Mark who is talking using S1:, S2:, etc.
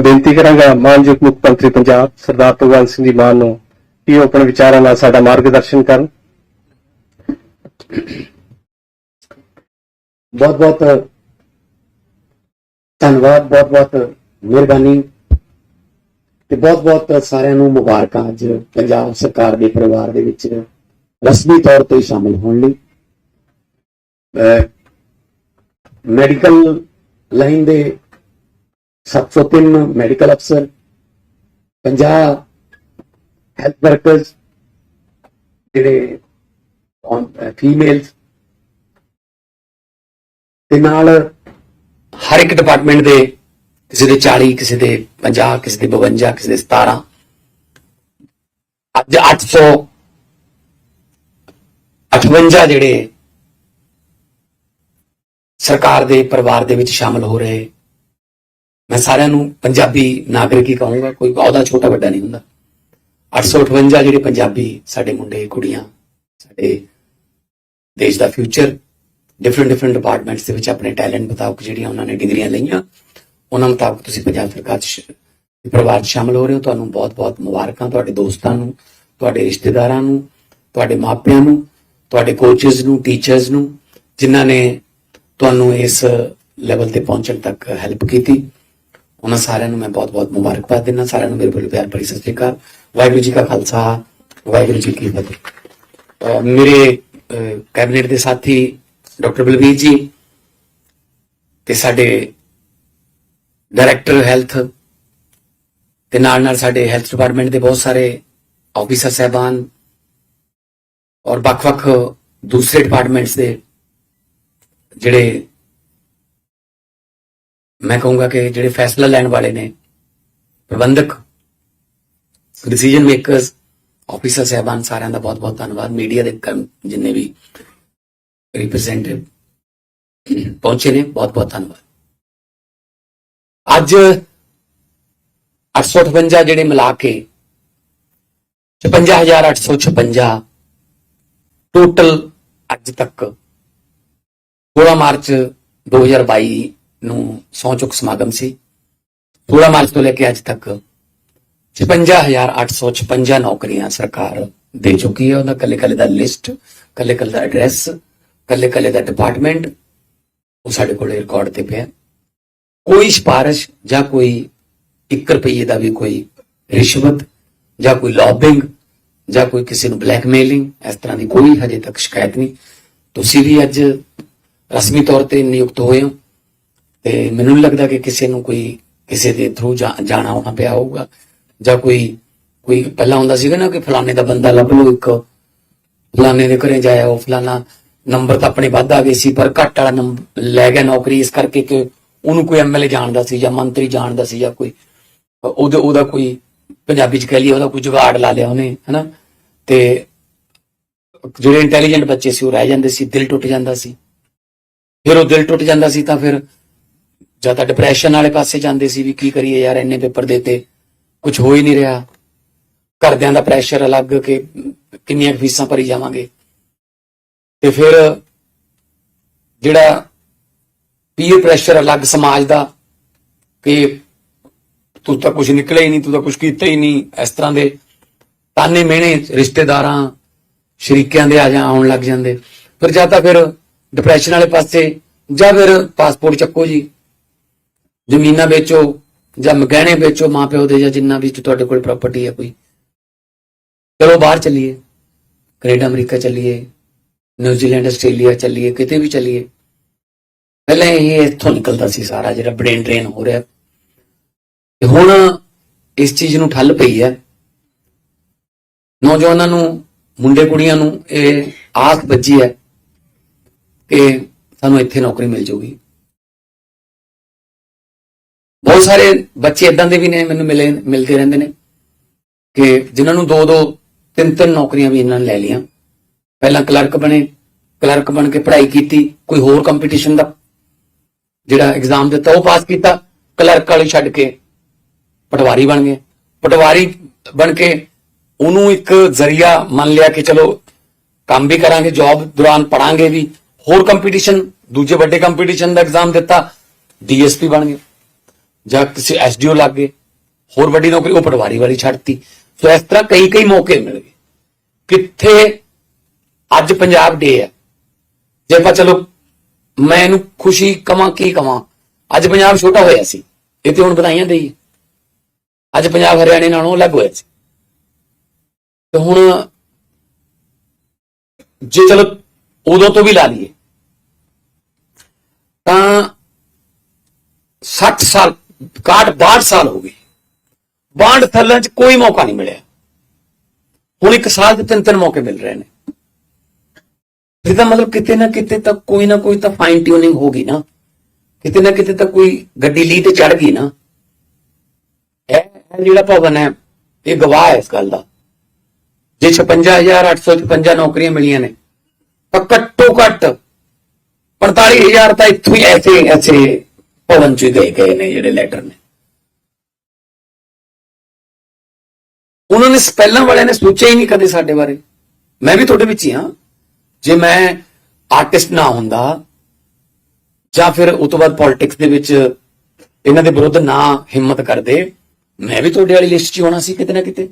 S1: ਬੇਨਤੀ ਕਰਾਂਗਾ ਮਾਨਯੋਗ ਮੁੱਖ ਮੰਤਰੀ ਪੰਜਾਬ ਸਰਦਾਰ ਭਗਵੰਤ ਸਿੰਘ ਜੀ ਮਾਨ ਨੂੰ ਕਿ ਉਹ ਆਪਣੇ ਵਿਚਾਰਾਂ ਨਾਲ ਸਾਡਾ ਮਾਰਗਦਰਸ਼ਨ ਕਰਨ।
S2: ਬਹੁਤ ਬਹੁਤ ਧੰਨਵਾਦ ਬਹੁਤ ਬਹੁਤ ਮਿਹਰਬਾਨੀ ਤੇ ਬਹੁਤ ਬਹੁਤ ਸਾਰਿਆਂ ਨੂੰ ਮੁਬਾਰਕਾਂ ਅੱਜ ਪੰਜਾਬ ਸਰਕਾਰ ਦੇ ਪਰਿਵਾਰ ਦੇ ਵਿੱਚ ਰਸਮੀ ਤੌਰ ਤੇ ਸ਼ਾਮਲ ਹੋਣ ਲਈ। ਮੈਡੀਕਲ ਲਾਈਨ ਦੇ 703 ਮੈਡੀਕਲ ਅਫਸਰ 50 ਹੈਲਥ ਵਰਕਰਸ ਜਿਹੜੇ ਫੀਮੇਲਸ ਤੇ ਨਾਲ ਹਰ ਇੱਕ ਡਿਪਾਰਟਮੈਂਟ ਦੇ ਕਿਸੇ ਦੇ 40 ਕਿਸੇ ਦੇ 50 ਕਿਸੇ ਦੇ 52 ਕਿਸੇ ਦੇ 17 ਅੱਜ 800 58 ਜਿਹੜੇ ਸਰਕਾਰ ਦੇ ਪਰਿਵਾਰ ਦੇ ਵਿੱਚ ਸ਼ਾਮਲ ਹੋ ਰਹੇ ਮੈਂ ਸਾਰਿਆਂ ਨੂੰ ਪੰਜਾਬੀ ਨਾਗਰਿਕ ਹੀ ਕਹੂੰਗਾ, ਕੋਈ ਬਹੁਤਾ ਛੋਟਾ ਵੱਡਾ ਨਹੀਂ ਹੁੰਦਾ। 858 ਜਿਹੜੇ ਪੰਜਾਬੀ ਸਾਡੇ ਮੁੰਡੇ, ਕੁੜੀਆਂ, ਸਾਡੇ ਦੇਸ਼ ਦਾ ਫਿਊਚਰ ਡਿਫਰੈਂਟ ਡਿਫਰੈਂਟ ਡਿਪਾਰਟਮੈਂਟਸ ਦੇ ਵਿੱਚ ਆਪਣੇ ਟੈਲੈਂਟ ਮੁਤਾਬਕ ਜਿਹੜੀਆਂ ਉਹਨਾਂ ਨੇ ਡਿਗਰੀਆਂ ਲਈਆਂ, ਉਹਨਾਂ ਮੁਤਾਬਕ ਤੁਸੀਂ ਪੰਜਾਬ ਸਰਕਾਰ 'ਚ ਪਰਿਵਾਰ 'ਚ ਸ਼ਾਮਲ ਹੋ ਰਹੇ ਹੋ। ਤੁਹਾਨੂੰ ਬਹੁਤ-ਬਹੁਤ ਮੁਬਾਰਕਾਂ ਤੁਹਾਡੇ ਦੋਸਤਾਂ ਨੂੰ, ਤੁਹਾਡੇ ਰਿਸ਼ਤੇਦਾਰਾਂ ਨੂੰ, ਤੁਹਾਡੇ ਮਾਪਿਆਂ ਨੂੰ, ਤੁਹਾਡੇ ਕੋਚਸ ਨੂੰ ਟੀਚਰਸ ਨੂੰ, ਜਿਨ੍ਹਾਂ ਨੇ ਤੁਹਾਨੂੰ ਇਸ ਲੈਵਲ ਤੇ ਪਹੁੰਚਣ ਤੱਕ ਹੈਲਪ ਕੀਤੀ। ਉਹਨਾਂ ਸਾਰਿਆਂ ਨੂੰ ਮੈਂ ਬਹੁਤ-ਬਹੁਤ ਮੁਬਾਰਕਬਾਦ ਦਿੰਦਾ, ਸਾਰਿਆਂ ਨੂੰ ਮੇਰੇ ਵੱਲੋਂ ਪਿਆਰ ਭਰੀ ਸਤਿ ਸ਼੍ਰੀ ਅਕਾਲ। ਵਾਹਿਗੁਰੂ ਜੀ ਕਾ ਖਾਲਸਾ, ਵਾਹਿਗੁਰੂ ਜੀ ਕੀ ਫਤਿਹ। ਅਹ ਮੇਰੇ ਕੈਬਨਿਟ ਦੇ ਸਾਥੀ ਡਾਕਟਰ ਬਲਬੀਰ ਜੀ ਤੇ ਸਾਡੇ ਡਾਇਰੈਕਟਰ ਹੈਲਥ ਤੇ ਨਾਲ ਨਾਲ ਸਾਡੇ ਹੈਲਥ ਡਿਪਾਰਟਮੈਂਟ ਦੇ ਬਹੁਤ ਸਾਰੇ ਆਫੀਸਰ ਸਹਿਬਾਨ ਔਰ ਵੱਖ-ਵੱਖ ਦੂਸਰੇ ਡਿਪਾਰਟਮੈਂਟਸ ਦੇ ਜਿਹੜੇ ਮੈਂ ਕਹੂੰਗਾ ਕਿ ਜਿਹੜੇ ਫੈਸਲਾ ਲੈਣ ਵਾਲੇ ਨੇ ਪ੍ਰਬੰਧਕ ਡਿਸੀਜਨ ਮੇਕਰਸ ਆਫੀਸਰ ਸਹਿਬਾਨ ਸਾਰਿਆਂ ਦਾ ਬਹੁਤ-ਬਹੁਤ ਧੰਨਵਾਦ ਮੀਡੀਆ ਦੇ ਕਰਮ ਜਿੰਨੇ ਵੀ ਰਿਪਰੈਜ਼ੈਂਟੇਟਿਵ ਪਹੁੰਚੇ ਨੇ ਬਹੁਤ-ਬਹੁਤ ਧੰਨਵਾਦ ਅੱਜ 858 ਜਿਹੜੇ ਮਿਲਾ ਕੇ 56856 ਟੋਟਲ ਅੱਜ ਤੱਕ 16 ਮਾਰਚ 2022 ਨੂੰ ਸਹੁੰ ਚੁੱਕ ਸਮਾਗਮ ਸੀ। 16 ਮਾਰਚ ਤੋਂ ਲੈ ਕੇ ਅੱਜ ਤੱਕ 56856 ਨੌਕਰੀਆਂ ਸਰਕਾਰ ਦੇ ਚੁੱਕੀ ਹੈ। ਉਹਦਾ ਕੱਲੇ ਕੱਲੇ ਦਾ ਲਿਸਟ ਕੱਲੇ ਕੱਲੇ ਦਾ ਐਡਰੈਸ ਕੱਲੇ ਕੱਲੇ ਦਾ ਡਿਪਾਰਟਮੈਂਟ ਉਹ ਸਾਡੇ ਕੋਲ ਰਿਕਾਰਡ ਤੇ ਪਿਆ। ਕੋਈ ਸਿਫਾਰਿਸ਼ ਜਾਂ ਕੋਈ 1 ਰੁਪਏ ਦਾ ਵੀ ਕੋਈ ਰਿਸ਼ਵਤ ਜਾਂ ਕੋਈ ਲੌਬਿੰਗ ਜਾਂ ਕੋਈ ਕਿਸੇ ਨੂੰ ਬਲੈਕਮੇਲਿੰਗ ਇਸ ਤਰ੍ਹਾਂ ਦੀ ਕੋਈ ਹਜੇ ਤੱਕ ਸ਼ਿਕਾਇਤ ਨਹੀਂ। ਤੁਸੀਂ ਵੀ ਅੱਜ ਰਸਮੀ ਤੌਰ ਤੇ ਨਿਯੁਕਤ ਹੋਏ ਹੋ। ਤੇ ਮੈਨੂੰ ਨਹੀਂ ਲੱਗਦਾ ਕਿ ਕਿਸੇ ਨੂੰ ਕੋਈ ਕਿਸੇ ਦੇ ਥਰੂ ਜਾਣਾ ਆਉਣਾ ਪਿਆ ਹੋਊਗਾ। ਜਾਂ ਕੋਈ ਕੋਈ ਪਹਿਲਾਂ ਹੁੰਦਾ ਸੀਗਾ ਨਾ ਕਿ ਫਲਾਣੇ ਦਾ ਬੰਦਾ ਲੱਭ ਲਓ ਇੱਕ। ਫਲਾਣੇ ਦੇ ਘਰੇ ਜਾਇਆ ਉਹ ਫਲਾਣਾ ਨੰਬਰ ਤਾਂ ਆਪਣੇ ਵੱਧ ਆ ਗਏ ਸੀ, ਪਰ ਘੱਟ ਵਾਲਾ ਨੰਬਰ ਲੈ ਗਿਆ ਨੌਕਰੀ ਇਸ ਕਰਕੇ ਕਿ ਉਹਨੂੰ ਕੋਈ ਐਮਐਲਏ ਜਾਣਦਾ ਸੀ ਜਾਂ ਮੰਤਰੀ ਜਾਣਦਾ ਸੀ ਜਾਂ ਕੋਈ, ਉਹਦਾ ਉਹਦਾ ਕੋਈ ਪੰਜਾਬੀ ਚ ਕਹਿ ਲਈਏ ਉਹਦਾ ਕੋਈ ਜੁਗਾੜ ਲਾ ਲਿਆ ਉਹਨੇ, ਹਨਾ? ਤੇ ਜਿਹੜੇ ਇੰਟੈਲੀਜੈਂਟ ਬੱਚੇ ਸੀ ਉਹ ਰਹਿ ਜਾਂਦੇ ਸੀ, ਦਿਲ ਟੁੱਟ ਜਾਂਦਾ ਸੀ। ਫਿਰ ਉਹ ਦਿਲ ਟੁੱਟ ਜਾਂਦਾ ਸੀ ਤਾਂ ਫਿਰ ਜਾਂ ਤਾਂ ਡਿਪਰੈਸ਼ਨ ਵਾਲੇ ਪਾਸੇ ਜਾਂਦੇ ਸੀ ਵੀ ਕੀ ਕਰੀਏ ਯਾਰ, ਇੰਨੇ ਪੇਪਰ ਦੇਤੇ ਕੁਝ ਹੋ ਹੀ ਨਹੀਂ ਰਿਹਾ। ਘਰਦਿਆਂ ਦਾ ਪ੍ਰੈਸ਼ਰ ਅਲੱਗ ਕਿ ਕਿੰਨੀਆਂ ਫੀਸਾਂ ਭਰੀ ਜਾਵਾਂਗੇ। ਤੇ ਫਿਰ ਜਿਹੜਾ ਪੀਅਰ ਪ੍ਰੈਸ਼ਰ ਅਲੱਗ ਸਮਾਜ ਦਾ ਕਿ ਤੂੰ ਤਾਂ ਕੁਝ ਨਿਕਲਿਆ ਹੀ ਨਹੀਂ, ਤੂੰ ਤਾਂ ਕੁਝ ਕੀਤਾ ਹੀ ਨਹੀਂ, ਇਸ ਤਰ੍ਹਾਂ ਦੇ ਤਾਨੇ ਮਿਹਣੇ ਰਿਸ਼ਤੇਦਾਰਾਂ, ਸ਼ਰੀਕਿਆਂ ਦੇ ਆ ਜਾ ਆਉਣ ਲੱਗ ਜਾਂਦੇ। ਫਿਰ ਜਾਂ ਤਾਂ ਫਿਰ ਡਿਪਰੈਸ਼ਨ ਵਾਲੇ ਪਾਸੇ ਜਾਂ ਫਿਰ ਪਾਸਪੋਰਟ ਚੱਕੋ ਜੀ। ਜ਼ਮੀਨਾਂ ਵੇਚੋ ਜਾਂ ਗਹਿਣੇ ਵੇਚੋ, ਮਾਪਿਓ ਦੇ ਜਾਂ ਜਿੰਨਾ ਵੀ ਤੁਹਾਡੇ ਕੋਲ ਪ੍ਰਾਪਰਟੀ ਹੈ ਕੋਈ। ਚਲੋ ਬਾਹਰ ਚੱਲੀਏ। ਕੈਨੇਡਾ, ਅਮਰੀਕਾ ਚੱਲੀਏ। ਨਿਊਜ਼ੀਲੈਂਡ ਆਸਟ੍ਰੇਲੀਆ ਚੱਲੀਏ, ਕਿਤੇ ਵੀ ਚੱਲੀਏ। ਪਹਿਲਾਂ ਇਹ ਇੱਥੋਂ ਨਿਕਲਦਾ ਸੀ ਸਾਰਾ ਜਿਹੜਾ ਬ੍ਰੇਨ ਡਰੇਨ ਹੋ ਰਿਹਾ। ਤੇ ਹੁਣ ਇਸ ਚੀਜ਼ ਨੂੰ ਠੱਲ ਪਈ ਹੈ। ਨੌਜਵਾਨਾਂ ਨੂੰ, ਮੁੰਡੇ ਕੁੜੀਆਂ ਨੂੰ ਇਹ ਆਸ ਬੱਜੀ ਹੈ ਕਿ ਸਾਨੂੰ ਇੱਥੇ ਨੌਕਰੀ ਮਿਲ ਜਾਊਗੀ ਬਹੁਤ ਸਾਰੇ ਬੱਚੇ ਇਦਾਂ ਦੇ ਵੀ ਨੇ, ਮੈਨੂੰ ਮਿਲੇ, ਮਿਲਦੇ ਰਹਿੰਦੇ ਨੇ ਕਿ ਜਿਨ੍ਹਾਂ ਨੂੰ ਦੋ ਦੋ, ਤਿੰਨ ਤਿੰਨ ਨੌਕਰੀਆਂ ਵੀ ਇਹਨਾਂ ਨੇ ਲੈ ਲਈਆਂ। ਪਹਿਲਾਂ ਕਲਰਕ ਬਣੇ, ਕਲਰਕ ਬਣ ਕੇ ਪੜ੍ਹਾਈ ਕੀਤੀ, ਕੋਈ ਹੋਰ ਕੰਪੀਟੀਸ਼ਨ ਦਾ ਜਿਹੜਾ ਐਗਜ਼ਾਮ ਦਿੱਤਾ, ਉਹ ਪਾਸ ਕੀਤਾ, ਕਲਰਕ ਵਾਲੀ ਛੱਡ ਕੇ ਪਟਵਾਰੀ ਬਣ ਗਏ। ਪਟਵਾਰੀ ਬਣ ਕੇ ਉਹਨੂੰ ਇੱਕ ਜ਼ਰੀਆ ਮੰਨ ਲਿਆ ਕਿ ਚਲੋ ਕੰਮ ਵੀ ਕਰਾਂਗੇ ਜੌਬ ਦੌਰਾਨ ਪੜਾਂਗੇ ਵੀ। ਹੋਰ ਕੰਪੀਟੀਸ਼ਨ ਦੂਜੇ ਵੱਡੇ ਕੰਪੀਟੀਸ਼ਨ ਦਾ ਐਗਜ਼ਾਮ ਦਿੱਤਾ ਡੀਐਸਪੀ ਬਣ ਗਏ।
S3: ਜਾਂ ਕਿਸੇ ਐਸਡੀਓ ਲੱਗ ਗਏ ਹੋਰ ਵੱਡੀ ਨੌਕਰੀ, ਉਹ ਪਟਵਾਰੀ ਵਾਲੀ ਛੱਡਤੀ। ਸੋ ਇਸ ਤਰ੍ਹਾਂ ਕਈ ਕਈ ਮੌਕੇ ਮਿਲ ਗਏ। ਕਿੱਥੇ ਅੱਜ ਪੰਜਾਬ ਡੇ ਹੈ। ਜੇ ਆਪਾਂ ਚਲੋ, ਮੈਂ ਇਹਨੂੰ ਖੁਸ਼ੀ ਕਵਾਂ, ਕੀ ਕਵਾਂ? ਅੱਜ ਪੰਜਾਬ ਛੋਟਾ ਹੋਇਆ ਸੀ। ਇਹ ਤੇ ਹੁਣ ਵਧਾਈਆਂ ਦੇਈ ਅੱਜ ਪੰਜਾਬ ਹਰਿਆਣੇ ਨਾਲੋਂ ਅਲੱਗ ਹੋਇਆ ਸੀ। ਤੇ ਹੁਣ ਜੇ ਚਲੋ ਉਦੋਂ ਤੋਂ ਵੀ ਲਾ ਲਈਏ, ਤਾਂ 60 ਸਾਲ 61 62 ਸਾਲ ਹੋ ਗਏ। ਬਾਂਡ ਥੱਲਾਂ ਚ ਕੋਈ ਮੌਕਾ ਨਹੀਂ ਮਿਲਿਆ। ਹੁਣ ਇੱਕ ਸਾਲ ਦੇ ਤਿੰਨ ਤਿੰਨ ਮੌਕੇ ਮਿਲ ਰਹੇ ਨੇ। ਇਹਦਾ ਮਤਲਬ ਕਿਤੇ ਨਾ ਕਿਤੇ ਤਾਂ ਕੋਈ ਨਾ ਕੋਈ ਤਾਂ ਫਾਈਨ ਟਿਊਨਿੰਗ ਹੋਗੀ ਨਾ। ਕਿਤੇ ਨਾ ਕਿਤੇ ਤਾਂ ਕੋਈ ਗੱਡੀ ਲੀ ਤੇ ਚੜ ਗਈ ਨਾ। ਇਹ ਜਿਹੜਾ ਭਵਨ ਹੈ, ਇਹ ਗਵਾਹ ਹੈ ਇਸ ਗੱਲ ਦਾ। ਜੇ 56855 ਨੌਕਰੀਆਂ ਮਿਲੀਆਂ ਨੇ, ਤਾਂ ਘੱਟੋ ਘੱਟ 45000 ਤਾਂ ਇੱਥੋਂ ਹੀ ਐਸੇ ਐਸੇ ਭਵਨ ਚ ਹੀ ਗਏ ਗਏ ਨੇ ਜਿਹੜੇ ਲੈਟਰ ਨੇ। ਉਹਨਾਂ ਨੇ ਪਹਿਲਾਂ ਵਾਲਿਆਂ ਨੇ ਸੋਚਿਆ ਹੀ ਨਹੀਂ ਕਦੇ ਸਾਡੇ ਬਾਰੇ। ਮੈਂ ਵੀ ਤੁਹਾਡੇ ਵਿੱਚ ਹੀ ਹਾਂ। ਜੇ ਮੈਂ ਆਰਟਿਸਟ ਨਾ ਹੁੰਦਾ, ਜਾਂ ਫਿਰ ਉਸ ਤੋਂ ਬਾਅਦ ਪੋਲਿਟਿਕਸ ਦੇ ਵਿੱਚ ਇਹਨਾਂ ਦੇ ਵਿਰੁੱਧ ਨਾ ਹਿੰਮਤ ਕਰਦੇ, ਮੈਂ ਵੀ ਤੁਹਾਡੇ ਵਾਲੀ ਲਿਸਟ 'ਚ ਹੀ ਹੋਣਾ ਸੀ ਕਿਤੇ ਨਾ ਕਿਤੇ।